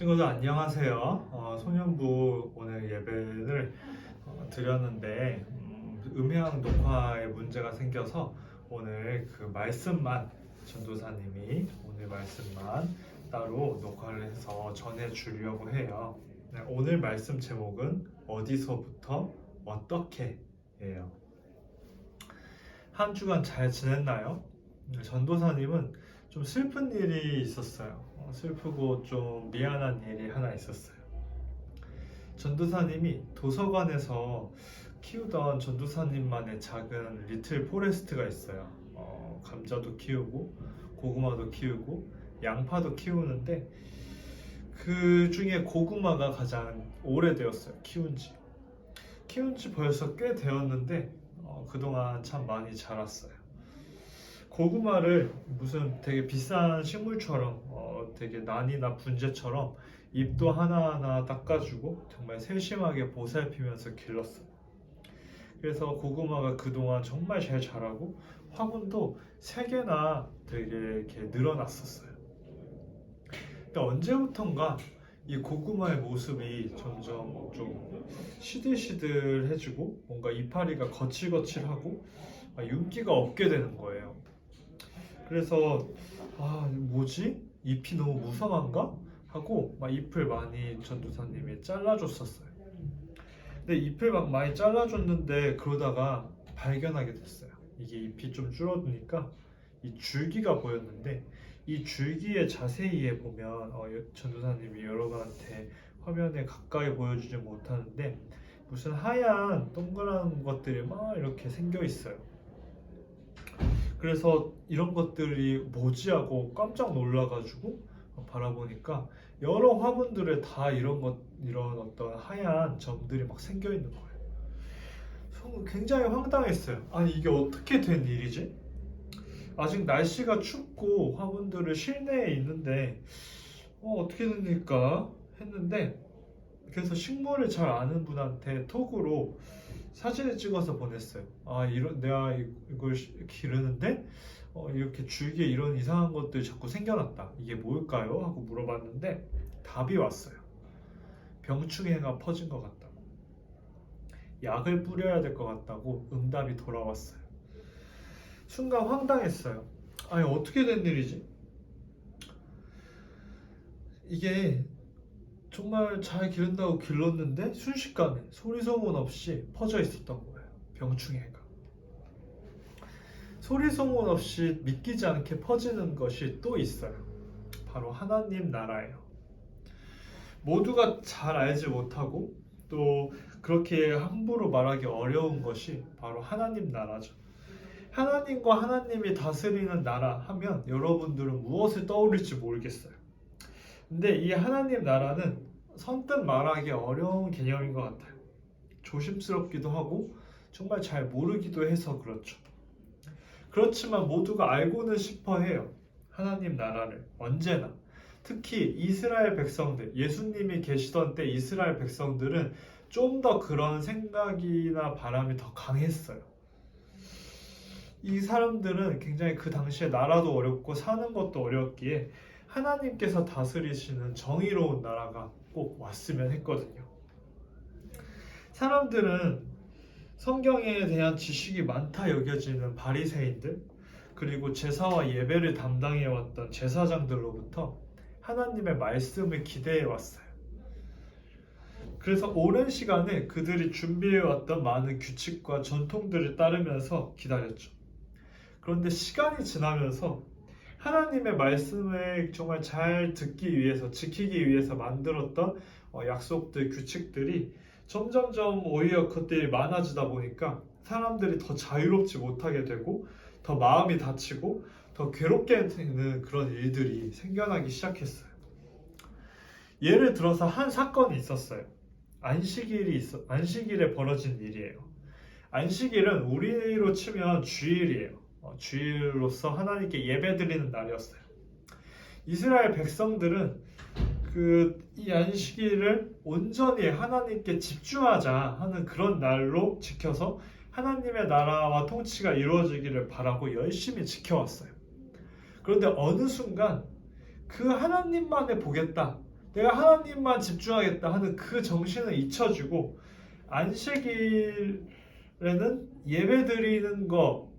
친구들 안녕하세요. 어, 소년부 오늘 예배를 어, 드렸는데 음, 음향 녹화에 문제가 생겨서 오늘 그 말씀만 전도사님이 오늘 말씀만 따로 녹화를 해서 전해 주려고 해요. 네, 오늘 말씀 제목은 어디서부터 어떻게예요. 한 주간 잘 지냈나요? 음, 전도사님은 좀 슬픈 일이 있었어요. 어, 슬프고 좀 미안한 일이 하나 있었어요. 전도사님이 도서관에서 키우던 전도사님만의 작은 리틀 포레스트가 있어요. 어, 감자도 키우고 고구마도 키우고 양파도 키우는데 그 중에 고구마가 가장 오래되었어요. 키운 지. 키운 지 벌써 꽤 되었는데 어, 그동안 참 많이 자랐어요. 고구마를 무슨 되게 비싼 식물처럼 어, 되게 난이나 분재처럼 잎도 하나하나 닦아주고 정말 세심하게 보살피면서 길렀어요. 그래서 고구마가 그동안 정말 잘 자라고 화분도 세 개나 되게 이렇게 늘어났었어요. 근데 언제부턴가 이 고구마의 모습이 점점 좀 시들시들해지고 뭔가 이파리가 거칠거칠하고 아, 윤기가 없게 되는 거예요. 그래서 아 뭐지 잎이 너무 무성한가 하고 막 잎을 많이 전도사님이 잘라줬었어요. 근데 잎을 막 많이 잘라줬는데 그러다가 발견하게 됐어요. 이게 잎이 좀 줄어드니까 이 줄기가 보였는데 이 줄기에 자세히 보면 어, 전도사님이 여러분한테 화면에 가까이 보여주지 못하는데 무슨 하얀 동그란 것들이 막 이렇게 생겨 있어요. 그래서 이런 것들이 뭐지 하고 깜짝 놀라가지고 바라보니까 여러 화분들에 다 이런 것 이런 어떤 하얀 점들이 막 생겨 있는 거예요. 성- 굉장히 황당했어요. 아니 이게 어떻게 된 일이지? 아직 날씨가 춥고 화분들을 실내에 있는데 어, 어떻게 된 일까 했는데 그래서 식물을 잘 아는 분한테 톡으로 사진을 찍어서 보냈어요. 아 이런 내가 이- 이걸 시- 기르는데 어, 이렇게 줄기에 이런 이상한 것들이 자꾸 생겨났다. 이게 뭘까요? 하고 물어봤는데 답이 왔어요. 병충해가 퍼진 것 같다고. 약을 뿌려야 될 것 같다고 응답이 돌아왔어요. 순간 황당했어요. 아니 어떻게 된 일이지? 이게 정말 잘 기른다고 길렀는데 순식간에 소리 소문 없이 퍼져 있었던 거예요. 병충해가. 소리 소문 없이 믿기지 않게 퍼지는 것이 또 있어요. 바로 하나님 나라예요. 모두가 잘 알지 못하고 또 그렇게 함부로 말하기 어려운 것이 바로 하나님 나라죠. 하나님과 하나님이 다스리는 나라 하면 여러분들은 무엇을 떠올릴지 모르겠어요. 근데 이 하나님 나라는 선뜻 말하기 어려운 개념인 것 같아요. 조심스럽기도 하고 정말 잘 모르기도 해서 그렇죠. 그렇지만 모두가 알고는 싶어 해요. 하나님 나라를 언제나 특히 이스라엘 백성들 예수님이 계시던 때 이스라엘 백성들은 좀 더 그런 생각이나 바람이 더 강했어요. 이 사람들은 굉장히 그 당시에 나라도 어렵고 사는 것도 어려웠기에 하나님께서 다스리시는 정의로운 나라가 꼭 왔으면 했거든요. 사람들은 성경에 대한 지식이 많다 여겨지는 바리새인들 그리고 제사와 예배를 담당해 왔던 제사장들로부터 하나님의 말씀을 기대해 왔어요. 그래서 오랜 시간을 그들이 준비해 왔던 많은 규칙과 전통들을 따르면서 기다렸죠. 그런데 시간이 지나면서 하나님의 말씀을 정말 잘 듣기 위해서 지키기 위해서 만들었던 어, 약속들 규칙들이 점점점 오히려 그것들이 많아지다 보니까 사람들이 더 자유롭지 못하게 되고 더 마음이 다치고 더 괴롭게 되는 그런 일들이 생겨나기 시작했어요. 예를 들어서 한 사건이 있었어요. 안식일이 있어 안식일에 벌어진 일이에요. 안식일은 우리로 치면 주일이에요. 어, 주일로서 하나님께 예배드리는 날이었어요. 이스라엘 백성들은 그 이 안식일을 온전히 하나님께 집중하자 하는 그런 날로 지켜서 하나님의 나라와 통치가 이루어지기를 바라고 열심히 지켜왔어요. 그런데 어느 순간 그 하나님만을 보겠다, 내가 하나님만 집중하겠다 하는 그 정신을 잊혀지고 안식일에는 예배 드리는 거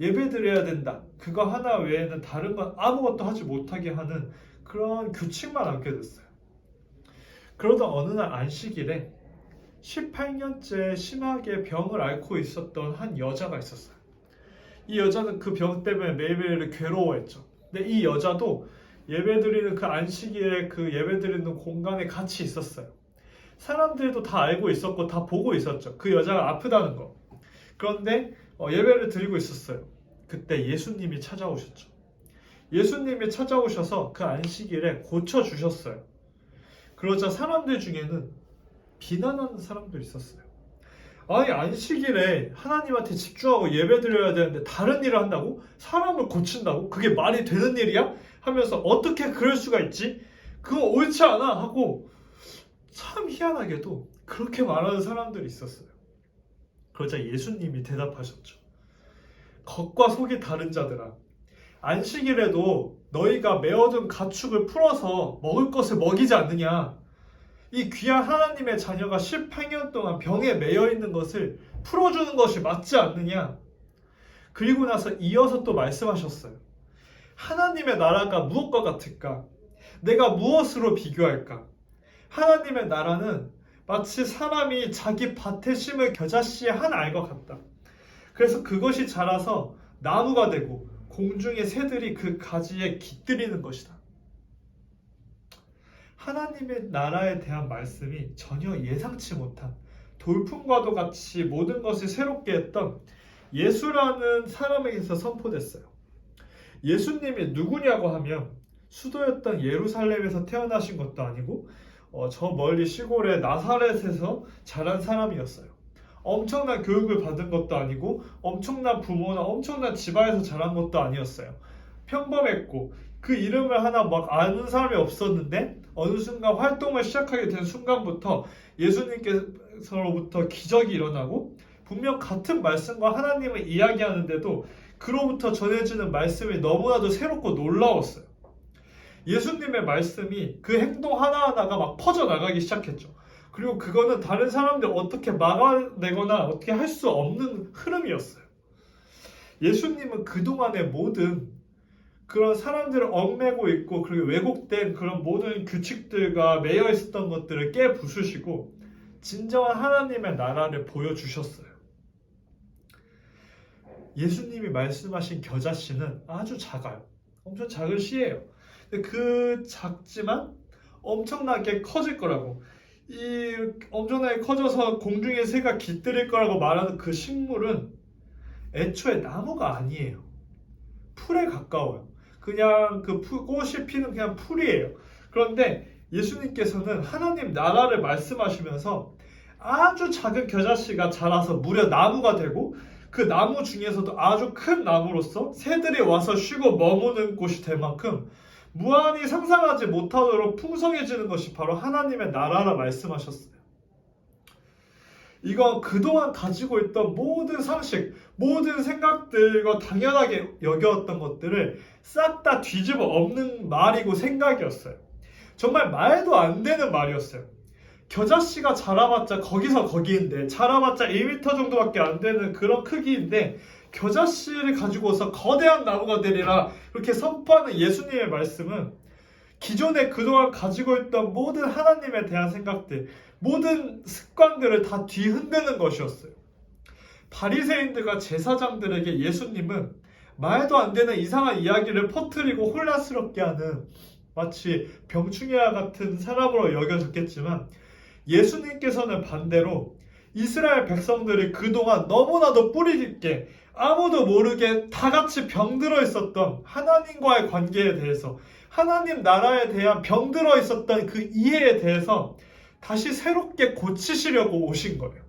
예배 드려야 된다. 그거 하나 외에는 다른 건 아무것도 하지 못하게 하는 그런 규칙만 안게 됐어요. 그러던 어느 날 안식일에 18년째 심하게 병을 앓고 있었던 한 여자가 있었어요. 이 여자는 그 병 때문에 매일매일 괴로워했죠. 근데 이 여자도 예배 드리는 그 안식일에 그 예배 드리는 공간에 같이 있었어요. 사람들도 다 알고 있었고 다 보고 있었죠. 그 여자가 아프다는 거. 그런데 어, 예배를 드리고 있었어요. 그때 예수님이 찾아오셨죠. 예수님이 찾아오셔서 그 안식일에 고쳐 주셨어요. 그러자 사람들 중에는 비난하는 사람도 있었어요. 아니 안식일에 하나님한테 집중하고 예배 드려야 되는데 다른 일을 한다고? 사람을 고친다고? 그게 말이 되는 일이야? 하면서 어떻게 그럴 수가 있지? 그거 옳지 않아 하고 참 희한하게도 그렇게 말하는 사람들이 있었어요. 그러자 예수님이 대답하셨죠. 겉과 속이 다른 자들아. 안식일에도 너희가 메어둔 가축을 풀어서 먹을 것을 먹이지 않느냐? 이 귀한 하나님의 자녀가 18년 동안 병에 매여 있는 것을 풀어주는 것이 맞지 않느냐? 그리고 나서 이어서 또 말씀하셨어요. 하나님의 나라가 무엇과 같을까? 내가 무엇으로 비교할까? 하나님의 나라는 마치 사람이 자기 밭에 심을 겨자씨의 한 알과 같다. 그래서 그것이 자라서 나무가 되고 공중의 새들이 그 가지에 깃들이는 것이다. 하나님의 나라에 대한 말씀이 전혀 예상치 못한 돌풍과도 같이 모든 것을 새롭게 했던 예수라는 사람에게서 선포됐어요. 예수님이 누구냐고 하면 수도였던 예루살렘에서 태어나신 것도 아니고 어, 저 멀리 시골의 나사렛에서 자란 사람이었어요. 엄청난 교육을 받은 것도 아니고 엄청난 부모나 엄청난 집안에서 자란 것도 아니었어요. 평범했고 그 이름을 하나 막 아는 사람이 없었는데 어느 순간 활동을 시작하게 된 순간부터 예수님께서로부터 기적이 일어나고 분명 같은 말씀과 하나님을 이야기하는데도 그로부터 전해지는 말씀이 너무나도 새롭고 놀라웠어요. 예수님의 말씀이 그 행동 하나하나가 막 퍼져나가기 시작했죠. 그리고 그거는 다른 사람들 어떻게 막아내거나 어떻게 할 수 없는 흐름이었어요. 예수님은 그동안의 모든 그런 사람들을 얽매고 있고 그리고 왜곡된 그런 모든 규칙들과 매여 있었던 것들을 깨 부수시고 진정한 하나님의 나라를 보여주셨어요. 예수님이 말씀하신 겨자씨는 아주 작아요. 엄청 작은 씨예요. 그 작지만 엄청나게 커질 거라고. 이 엄청나게 커져서 공중에 새가 깃들일 거라고 말하는 그 식물은 애초에 나무가 아니에요. 풀에 가까워요. 그냥 그 풀, 꽃이 피는 그냥 풀이에요. 그런데 예수님께서는 하나님 나라를 말씀하시면서 아주 작은 겨자씨가 자라서 무려 나무가 되고 그 나무 중에서도 아주 큰 나무로서 새들이 와서 쉬고 머무는 곳이 될 만큼 무한히 상상하지 못하도록 풍성해지는 것이 바로 하나님의 나라라 말씀하셨어요. 이건 그동안 가지고 있던 모든 상식, 모든 생각들과 당연하게 여겨왔던 것들을 싹 다 뒤집어 엎는 말이고 생각이었어요. 정말 말도 안 되는 말이었어요. 겨자씨가 자라봤자 거기서 거기인데 자라봤자 1m 정도밖에 안 되는 그런 크기인데 겨자씨를 가지고서 거대한 나무가 되리라 이렇게 선포하는 예수님의 말씀은 기존에 그동안 가지고 있던 모든 하나님에 대한 생각들, 모든 습관들을 다 뒤흔드는 것이었어요. 바리새인들과 제사장들에게 예수님은 말도 안 되는 이상한 이야기를 퍼뜨리고 혼란스럽게 하는 마치 병충해와 같은 사람으로 여겨졌겠지만 예수님께서는 반대로 이스라엘 백성들이 그동안 너무나도 뿌리 깊게 아무도 모르게 다 같이 병들어 있었던 하나님과의 관계에 대해서 하나님 나라에 대한 병들어 있었던 그 이해에 대해서 다시 새롭게 고치시려고 오신 거예요.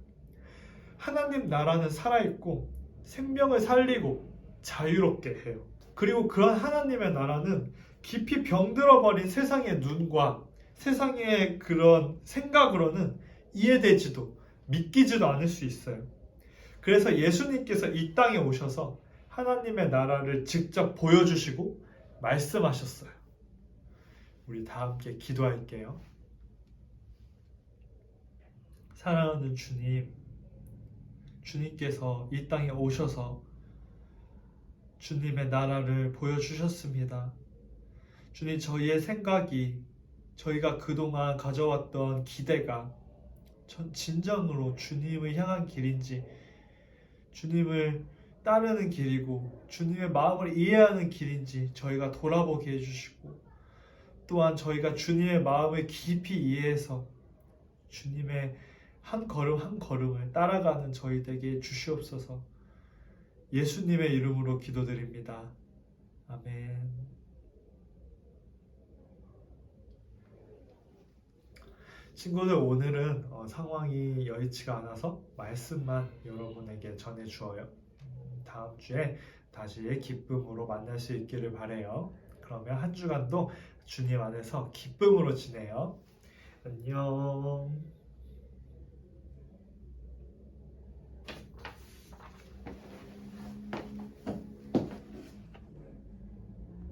하나님 나라는 살아있고 생명을 살리고 자유롭게 해요. 그리고 그런 하나님의 나라는 깊이 병들어 버린 세상의 눈과 세상의 그런 생각으로는 이해되지도 믿기지도 않을 수 있어요. 그래서 예수님께서 이 땅에 오셔서 하나님의 나라를 직접 보여주시고 말씀하셨어요. 우리 다 함께 기도할게요. 사랑하는 주님, 주님께서 이 땅에 오셔서 주님의 나라를 보여주셨습니다. 주님, 저희의 생각이 저희가 그동안 가져왔던 기대가 전 진정으로 주님을 향한 길인지 주님을 따르는 길이고 주님의 마음을 이해하는 길인지 저희가 돌아보게 해주시고 또한 저희가 주님의 마음을 깊이 이해해서 주님의 한 걸음 한 걸음을 따라가는 저희 되게 주시옵소서 예수님의 이름으로 기도드립니다. 아멘. 친구들 오늘은 어, 상황이 여의치가 않아서 말씀만 여러분에게 전해 주어요. 음, 다음 주에 다시 기쁨으로 만날 수 있기를 바래요. 그러면 한 주간도 주님 안에서 기쁨으로 지내요. 안녕.